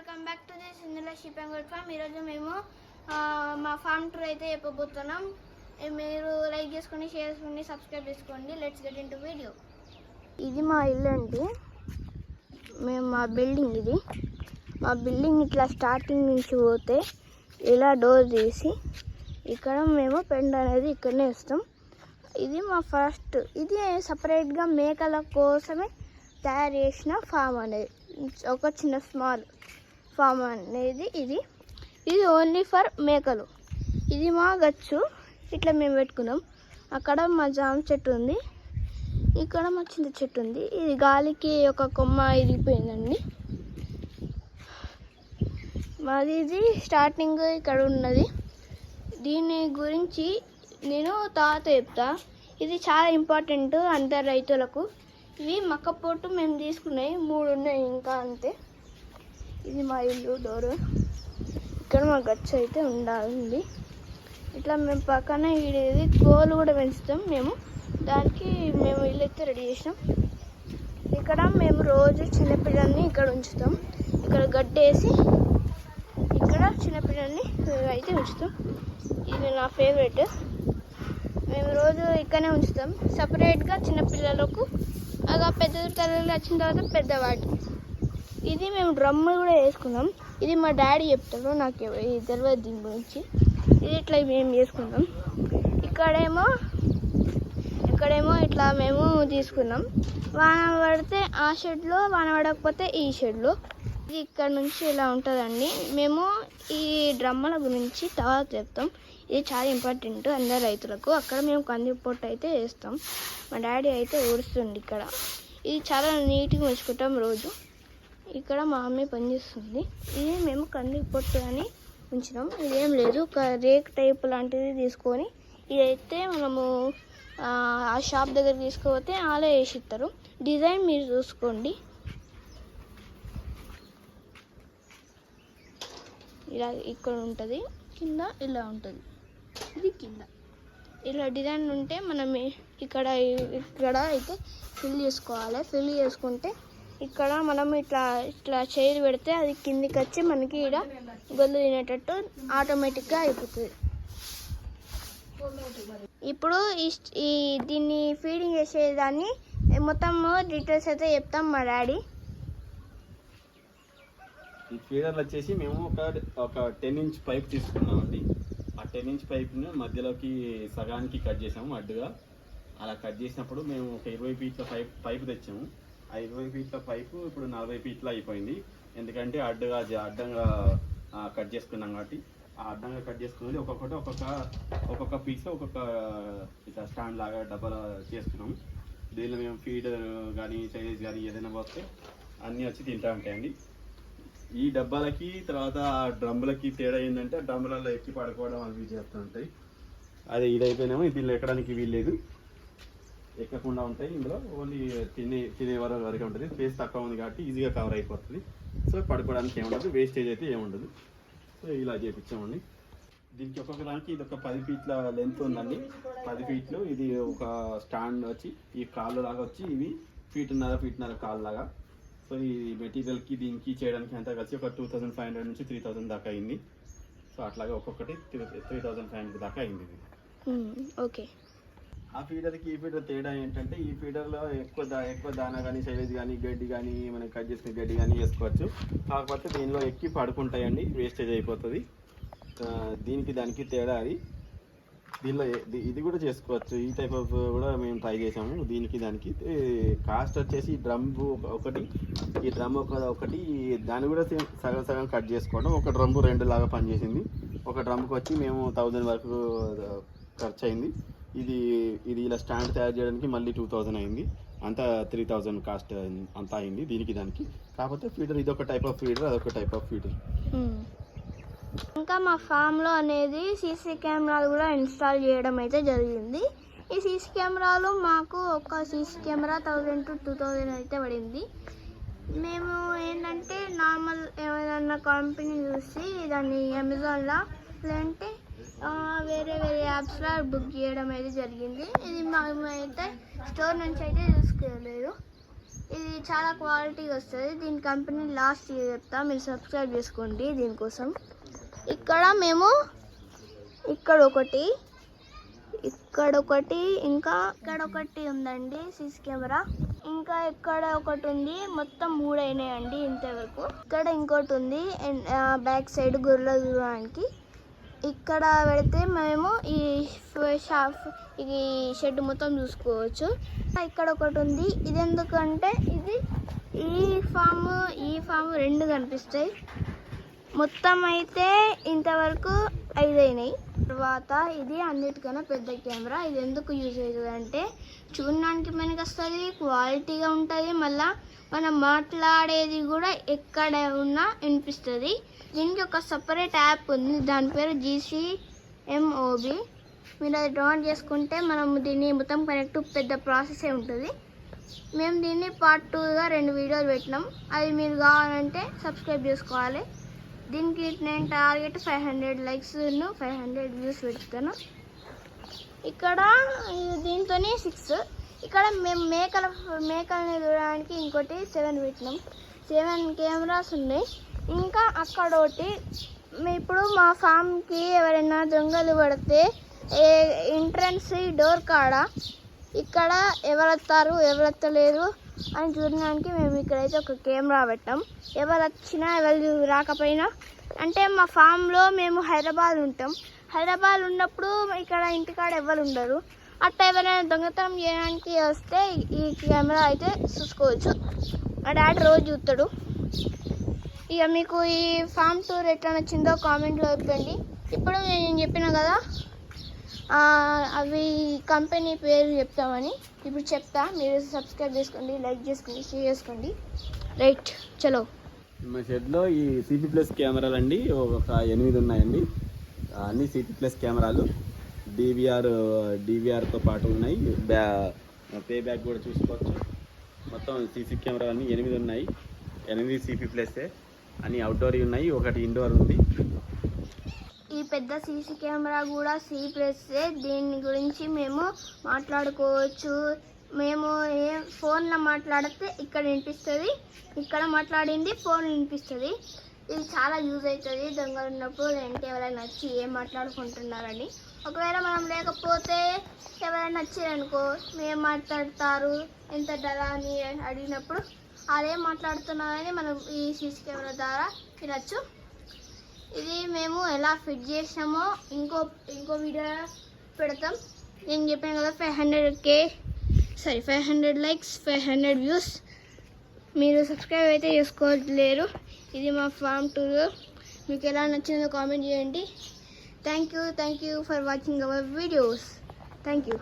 Welcome back to this ఇందులో sheep and good farm. ఈరోజు మేము మా ఫామ్ టూర్ అయితే చెప్పబోతున్నాం. మీరు లైక్ చేసుకుని షేర్ చేసుకొని సబ్స్క్రైబ్ చేసుకోండి. Let's get into video ఇది మా ఇల్లు అండి. మేము మా బిల్డింగ్ ఇది. మా బిల్డింగ్ ఇట్లా స్టార్టింగ్ నుంచి పోతే ఇలా డోర్ తీసి ఇక్కడ మేము పెండ్ అనేది ఇక్కడనే ఇస్తాం ఇది మా ఫస్ట్ ఇది సపరేట్గా మేకల కోసమే తయారు చేసిన ఫామ్ అనేది. ఒక చిన్న స్మాల్ ఫామ్ అనేది ఇది. ఇది ఓన్లీ ఫర్ మేకలు. ఇది మా గచ్చు. ఇట్లా మేము పెట్టుకున్నాం. అక్కడ మా జామ చెట్టు ఉంది. ఇక్కడ మా చింత చెట్టు ఉంది. ఇది గాలికి ఒక కొమ్మ ఇరిగిపోయిందండి. మాది ఇది స్టార్టింగ్ ఇక్కడ ఉన్నది. దీని గురించి నేను తర్వాత చెప్తా. ఇది చాలా ఇంపార్టెంట్ అందరు రైతులకు. ఇవి మక్కపోటు మేము తీసుకున్నాయి మూడు ఉన్నాయి ఇంకా అంతే. ఇది మా ఇల్లు డోరు. ఇక్కడ మా గచ్చు అయితే ఉండాలి ఇట్లా మేము పక్కన ఇది కోలు కూడా పెంచుతాం మేము. దానికి మేము ఇల్లు అయితే రెడీ చేసినాం. ఇక్కడ మేము రోజు చిన్నపిల్లల్ని ఇక్కడ ఉంచుతాం. ఇక్కడ గడ్డేసి ఇక్కడ చిన్నపిల్లల్ని అయితే ఉంచుతాం. ఇది నా ఫేవరెట్. మేము రోజు ఇక్కడనే ఉంచుతాం. సపరేట్గా చిన్నపిల్లలకు అలా పెద్ద తల్లి వచ్చిన తర్వాత పెద్దవాటి ఇది మేము డ్రమ్ములు కూడా వేసుకున్నాం. ఇది మా డాడీ చెప్తాడు నాకు తెలియదు దీని గురించి. ఇది ఇట్లా మేము చేసుకున్నాం. ఇక్కడేమో ఇక్కడేమో ఇట్లా మేము తీసుకున్నాం. వాన పడితే ఆ షెడ్లో వాన పడకపోతే ఈ షెడ్లో ఇది ఇక్కడ నుంచి ఇలా ఉంటుందండి. మేము ఈ డ్రమ్మల గురించి తర్వాత చెప్తాం. ఇది చాలా ఇంపార్టెంట్ అందరు రైతులకు. అక్కడ మేము కంది పొట్టు అయితే వేస్తాం. మా డాడీ అయితే ఊడుస్తుంది ఇక్కడ. ఇది చాలా నీట్గా ఉంచుకుంటాం రోజు. ఇక్కడ మా మమ్మీ పనిచేస్తుంది ఇది మేము కంది పొట్టు అని ఉంచినాం. ఇదేం లేదు ఒక రేక్ టైప్ లాంటిది తీసుకొని ఇదైతే మనము ఆ, షాప్ దగ్గర తీసుకుపోతే అలా వేసి ఇస్తారు. డిజైన్ మీరు చూసుకోండి. ఇలా ఇక్కడ ఉంటుంది కింద ఇలా ఉంటుంది. ఇది కింద. ఇలా డిజైన్ ఉంటే మనం ఇక్కడ ఇక్కడ అయితే ఫిల్ చేసుకోవాలి. ఫిల్ చేసుకుంటే ఇక్కడ మనం ఇట్లా ఇట్లా చైర్ పెడితే అది కిందికి వచ్చి మనకి ఇక్కడ గొల్లు తినేటట్టు ఆటోమేటిక్గా అయిపోతుంది. ఇప్పుడు ఈ దీన్ని ఫీడింగ్ చేసేదాన్ని మొత్తం డీటెయిల్స్ అయితే చెప్తాం మా డాడీ. ఈ ఫీడర్లు వచ్చేసి మేము ఒక ఒక టెన్ ఇంచ్ పైప్ తీసుకున్నాం అండి ఆ టెన్ ఇంచ్ పైప్ని మధ్యలోకి సగానికి కట్ చేసాము అడ్డుగా. అలా కట్ చేసినప్పుడు మేము ఒక ఇరవై ఫీట్ల పైప్ పైపు తెచ్చాము. ఇరవై ఫీట్ల పైపు ఇప్పుడు నలభై ఫీట్ల అయిపోయింది. ఎందుకంటే అడ్డుగా అడ్డంగా కట్ చేసుకున్నాం కాబట్టి. ఆ అడ్డంగా కట్ చేసుకున్నది ఒక్కొక్కటి ఒక్కొక్క ఒక్కొక్క పీస్ ఒక్కొక్క ఇట్లా స్టాండ్ లాగా డబ్బా చేసుకున్నాం. దీనిలో మేము ఫీడర్ కానీ చైనీస్ కానీ ఏదైనా వస్తే అన్నీ వచ్చి తింటా ఉంటాయండి ఈ డబ్బాలకి తర్వాత ఆ డ్రమ్ములకి తేడా ఏంటంటే ఆ డ్రమ్ములలో ఎక్కి పడుకోవడం అవి చేస్తూ ఉంటాయి. అదే ఇది అయిపోయినామో. దీనిలో ఎక్కడానికి వీల్లేదు. ఎక్కకుండా ఉంటాయి. ఇందులో ఓన్లీ తినే తినే వరకు వరకే ఉంటుంది. స్పేస్ తక్కువ ఉంది కాబట్టి ఈజీగా కవర్ అయిపోతుంది. సో పడుకోవడానికి ఏముండదు. వేస్టేజ్ అయితే ఏముండదు. సో ఇలా చేపించామండి. దీనికి ఒక్కొక్క దానికి ఇది ఒక పది ఫీట్ల లెంత్ ఉందండి. పది ఫీట్లు. ఇది ఒక స్టాండ్ వచ్చి ఈ కాళ్ళు లాగా వచ్చి ఇవి ఫీట్న్నర ఫీట్న్నర కాళ్ళు లాగా. సో ఈ మెటీరియల్కి దీనికి చేయడానికి అంతా కలిసి ఒక టూ థౌజండ్ ఫైవ్ హండ్రెడ్ నుంచి త్రీ థౌజండ్ దాకా అయింది. సో అట్లాగే ఒక్కొక్కటి త్రీ థౌసండ్ ఫైవ్ హండ్రెడ్ దాకా అయింది ఇది. Hmm, ఓకే ఆ ఫీడర్కి ఈ ఫీడర్ తేడా ఏంటంటే ఈ ఫీడర్లో ఎక్కువ దా ఎక్కువ దానా కానీ సైలేజ్ కానీ గడ్డి కానీ మనం కట్ చేసిన గడ్డి కానీ వేసుకోవచ్చు. కాకపోతే దీనిలో ఎక్కి పడుకుంటాయండి వేస్టేజ్ అయిపోతుంది. దీనికి దానికి తేడా అది. దీనిలో ఇది కూడా చేసుకోవచ్చు. ఈ టైప్ ఆఫ్ కూడా మేము ట్రై చేసాము. దీనికి దానికి కాస్ట్ వచ్చేసి డ్రమ్ ఒకటి ఈ డ్రమ్ ఒక ఒకటి దాన్ని కూడా సేమ్ సగం సగం కట్ చేసుకోవడం. ఒక డ్రమ్ రెండు లాగా పనిచేసింది. ఒక డ్రమ్కి వచ్చి మేము థౌజండ్ వరకు ఖర్చు అయింది ఇది ఇది ఇలా స్టాండ్ తయారు చేయడానికి మళ్ళీ టూ థౌజండ్ అయింది. అంతా త్రీ థౌజండ్ కాస్ట్ అంతా అయింది దీనికి దానికి. కాకపోతే ఫీడర్ ఇది ఒక టైప్ ఆఫ్ ఫీడర్ అదొక టైప్ ఆఫ్ ఫీడర్ ఇంకా మా ఫామ్లో అనేది సీసీ కెమెరాలు కూడా ఇన్స్టాల్ చేయడం అయితే జరిగింది. ఈ సీసీ కెమెరాలు మాకు ఒక CC camera thousand to two thousand అయితే పడింది. మేము ఏంటంటే నార్మల్ ఏమైనా కంపెనీ చూసి దాన్ని అమెజాన్లో లేదంటే వేరే యాప్స్లో బుక్ చేయడం అయితే జరిగింది. ఇది మేము అయితే స్టోర్ నుంచి అయితే తీసుకోలేదు ఇది చాలా క్వాలిటీగా వస్తుంది. దీని కంపెనీ లాస్ట్ ఇయర్ చెప్తా. మీరు సబ్స్క్రైబ్ చేసుకోండి దీనికోసం. ఇక్కడ మేము ఇక్కడ ఒకటి ఇక్కడ ఒకటి ఇంకా ఇక్కడ ఒకటి ఉందండి సీసీ కెమెరా. ఇంకా ఇక్కడ ఒకటి ఉంది. మొత్తం మూడు అయినాయండి ఇంతవరకు. ఇక్కడ ఇంకోటి ఉంది. బ్యాక్ సైడ్ గొర్రెల దూరానికి ఇక్కడ పెడితే మేము షాఫ్ షాప్ ఇది షెడ్ మొత్తం చూసుకోవచ్చు. ఇక్కడ ఒకటి ఉంది. ఇది ఎందుకంటే ఇది ఈ ఫామ్ ఈ ఫామ్ రెండు కనిపిస్తాయి. మొత్తం అయితే ఇంతవరకు ఐదు అయినాయి తర్వాత ఇది అన్నిటికన్నా పెద్ద కెమెరా. ఇది ఎందుకు యూజ్ అవుతుంది అంటే చూడడానికి మనకి వస్తుంది క్వాలిటీగా ఉంటుంది. మళ్ళా మనం మాట్లాడేది కూడా ఎక్కడ ఉన్నా వినిపిస్తుంది. దీనికి ఒక సపరేట్ యాప్ ఉంది. దాని పేరు జీసీఎంఓబి మీరు అది డౌన్లోడ్ చేసుకుంటే మనం దీన్ని మొత్తం కనెక్ట్ పెద్ద ప్రాసెసే ఉంటుంది. మేము దీన్ని పార్ట్ టూగా రెండు వీడియోలు పెట్టినాం. అది మీరు కావాలంటే సబ్స్క్రైబ్ చేసుకోవాలి. దీనికి నేను target five hundred likes five hundred views పెడతాను ఇక్కడ దీంతో సిక్స్ ఇక్కడ మేము మేకల మేకల్ని చూడడానికి ఇంకోటి సెవెన్ పెట్టినాం. సెవెన్ కెమెరాస్ ఉన్నాయి. ఇంకా అక్కడ ఒకటి ఇప్పుడు మా ఫామ్కి ఎవరైనా దొంగలు పడితే ఎంట్రన్స్ డోర్ కాడ. ఇక్కడ ఎవరు వస్తారు ఎవరు అని చూడడానికి మేము ఇక్కడైతే ఒక కెమెరా పెట్టాం. ఎవరు వచ్చినా ఎవరు రాకపోయినా. అంటే మా ఫామ్లో మేము హైదరాబాద్ ఉంటాం. హైదరాబాద్ ఉన్నప్పుడు ఇక్కడ ఇంటికాడ ఎవరు ఉండరు. అట్లా ఎవరైనా దొంగతనం చేయడానికి వస్తే ఈ కెమెరా అయితే చూసుకోవచ్చు. మా డాడీ రోజు చూస్తాడు ఇక మీకు ఈ ఫామ్ టూర్ ఎట్లా నచ్చిందో కామెంట్లో చెప్పండి. ఇప్పుడు నేను చెప్పిన కదా? అవి కంపెనీ పేరు చెప్తామని. ఇప్పుడు చెప్తా. మీరు సబ్స్క్రైబ్ చేసుకోండి లైక్ చేసుకోండి షేర్ చేసుకోండి. రైట్ చలో. మా షెడ్లో ఈ సిపి ప్లస్ కెమెరాలు అండి ఒక ఎనిమిది ఉన్నాయండి. అన్ని సిపి ప్లస్ కెమెరాలు. డివిఆర్ డివిఆర్తో పాటు ఉన్నాయి. బ్యా పే బ్యాక్ కూడా చూసుకోవచ్చు. మొత్తం సీసీ కెమెరాలు అన్నీ ఎనిమిది ఉన్నాయి. ఎనిమిది సిపి ప్లస్ఏ అన్ని అవుట్డోర్ ఉన్నాయి. ఒకటి ఇండోర్ ఉంది. పెద్ద సీసీ కెమెరా కూడా సి ప్లస్ దీని గురించి మేము మాట్లాడుకోవచ్చు. మేము ఏ ఫోన్లో మాట్లాడితే ఇక్కడ వినిపిస్తుంది ఇక్కడ మాట్లాడింది ఫోన్ వినిపిస్తుంది. ఇది చాలా యూజ్ అవుతుంది దొంగలు ఉన్నప్పుడు లేదంటే ఎవరైనా వచ్చి ఏం మాట్లాడుకుంటున్నారని. ఒకవేళ మనం లేకపోతే ఎవరైనా వచ్చారనుకో మేము మాట్లాడతారు ఎంత ధర అని అడిగినప్పుడు అదేం మాట్లాడుతున్నారని మనం ఈ సీసీ కెమెరా ద్వారా వినొచ్చు. ఇది మేము ఎలా ఫిట్ చేసామో ఇంకో ఇంకో వీడియో పెడతాం. నేను చెప్పాను కదా five hundred K sorry five hundred likes five hundred views మీరు సబ్స్క్రైబ్ అయితే చేసుకోలేరు. ఇది మా ఫామ్ టూర్ మీకు ఎలా నచ్చిందో కామెంట్ చేయండి. Thank you thank you for watching our videos thank you